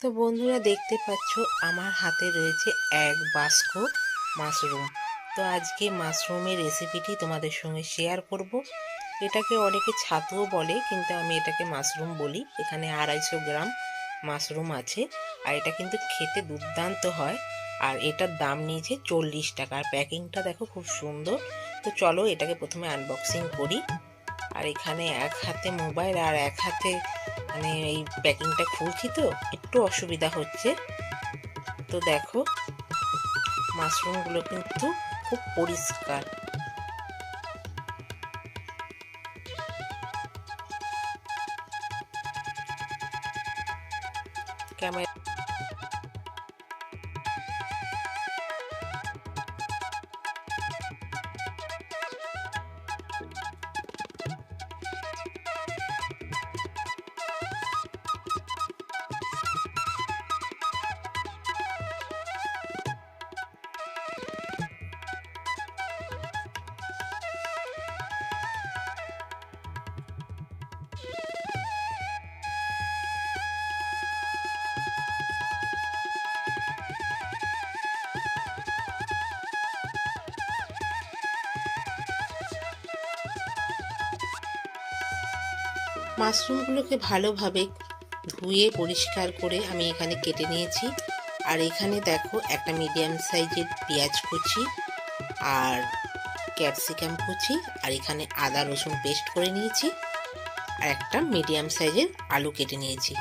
তো বন্ধুরা দেখতে পাচ্ছ, আমার হাতে রয়েছে এক বাস্ক মাশরুম। তো আজকে মাশরুমের রেসিপিটি তোমাদের সঙ্গে শেয়ার করব। এটাকে অনেকে ছাতুও বলে, কিন্তু আমি এটাকে মাশরুম বলি। এখানে আড়াইশো গ্রাম মাশরুম আছে, আর এটা কিন্তু খেতে দুর্দান্ত হয়। আর এটার দাম নিয়েছে চল্লিশ টাকা। আর প্যাকিংটা দেখো খুব সুন্দর। তো চলো এটাকে প্রথমে আনবক্সিং করি। আর এখানে এক হাতে মোবাইল আর এক হাতে মানে এই প্যাকিংটা খুলছি তো, একটু অসুবিধা হচ্ছে। তো দেখো, মাশরুমগুলো কিন্তু খুব পরিষ্কার। ক্যামেরা মাশরুমগুলোকে ভালোভাবে ধুয়ে পরিষ্কার করে আমি এখানে কেটে নিয়েছি। আর এখানে দেখো একটা মিডিয়াম সাইজের পেঁয়াজ কুচি আর ক্যাপসিকাম কুচি আর এখানে আদা রসুন পেস্ট করে নিয়েছি। আর একটা মিডিয়াম সাইজের আলু কেটে নিয়েছি।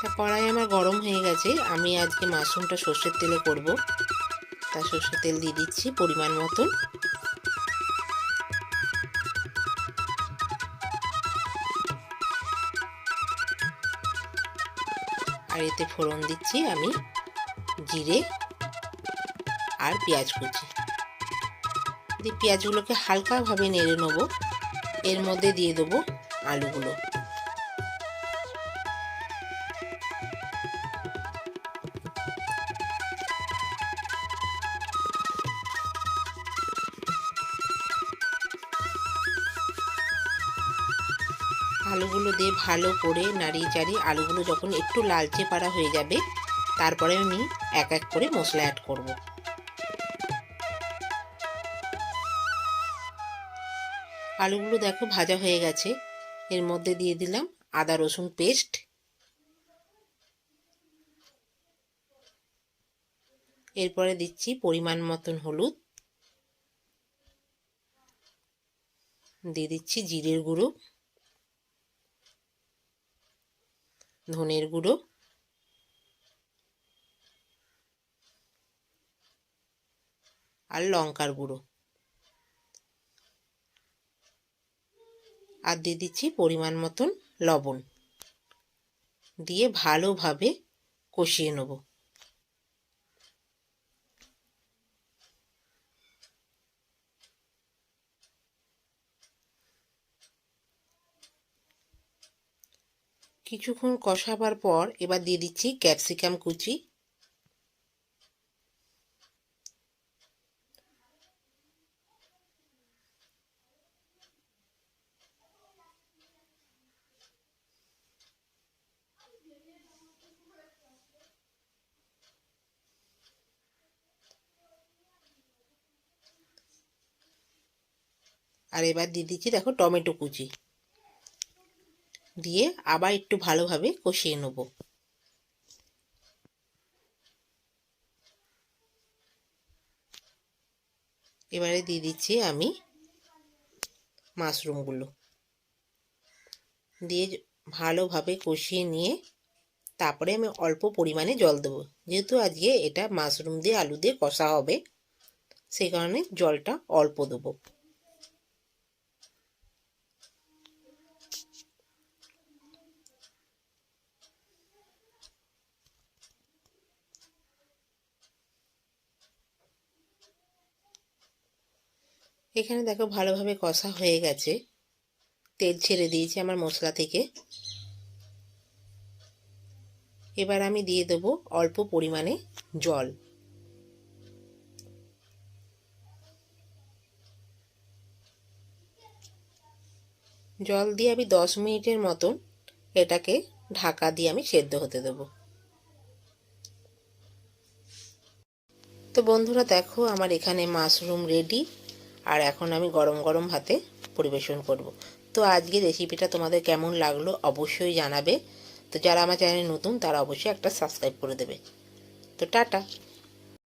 তা কড়াই আমার গরম হয়ে গেছে, আমি আজকে মাশরুমটা সর্ষের তেলে করব। তা সর্ষের তেল দিয়ে দিচ্ছি পরিমাণ মতন। আর এতে ফোড়ন দিচ্ছি আমি জিরে আর পেঁয়াজ কুচি। দিয়ে পেঁয়াজগুলোকে হালকাভাবে নেড়ে নেব। এর মধ্যে দিয়ে দেবো আলুগুলো। আলুগুলো দিয়ে ভালো করে নাড়িয়ে চাড়িয়ে আলুগুলো যখন একটু লালচে পাড়া হয়ে যাবে, তারপরে আমি এক এক করে মশলা অ্যাড করব। আলুগুলো দেখো ভাজা হয়ে গেছে। এর মধ্যে দিয়ে দিলাম আদা রসুন পেস্ট। এরপরে দিচ্ছি পরিমাণ মতন হলুদ। দিয়ে দিচ্ছি জিরের গুঁড়ো। ধনের গুঁড়ো। আর লঙ্কার গুঁড়ো। আর দিয়ে দিচ্ছি পরিমাণ মতন লবণ। দিয়ে ভালোভাবে কষিয়ে নেব। কিছুক্ষণ কষাবার পর এবার দিয়ে দিচ্ছি ক্যাপসিকাম কুচি। আর এবার দিয়ে দিচ্ছি, দেখো, টমেটো কুচি। দিয়ে আবার একটু ভালোভাবে কষিয়ে নেব। এবারে দিয়ে দিচ্ছি আমি মাশরুমগুলো। দিয়ে ভালোভাবে কষিয়ে নিয়ে তারপরে আমি অল্প পরিমাণে জল দেবো। যেহেতু আজকে এটা মাশরুম দিয়ে আলু দিয়ে কষা হবে, সেই কারণে জলটা অল্প দেবো। এখানে দেখো ভালোভাবে কষা হয়ে গেছে। তেল ছেড়ে দিয়েছি আমার মশলা থেকে। এবার আমি দিয়ে দেবো অল্প পরিমাণে জল। জল দিয়ে আমি দশ মিনিটের মতন এটাকে ঢাকা দিয়ে আমি সেদ্ধ হতে দেবো। তো বন্ধুরা, দেখো আমার এখানে মাশরুম রেডি আর এখন আমি গরম গরম ভাতে পরিবেশন করব। তো আজকে রেসিপিটা তোমাদের কেমন লাগল অবশ্যই জানাবে। তো যারা আমার চ্যানেলে নতুন তারা অবশ্যই একটা সাবস্ক্রাইব করে দেবে। তো টাটা।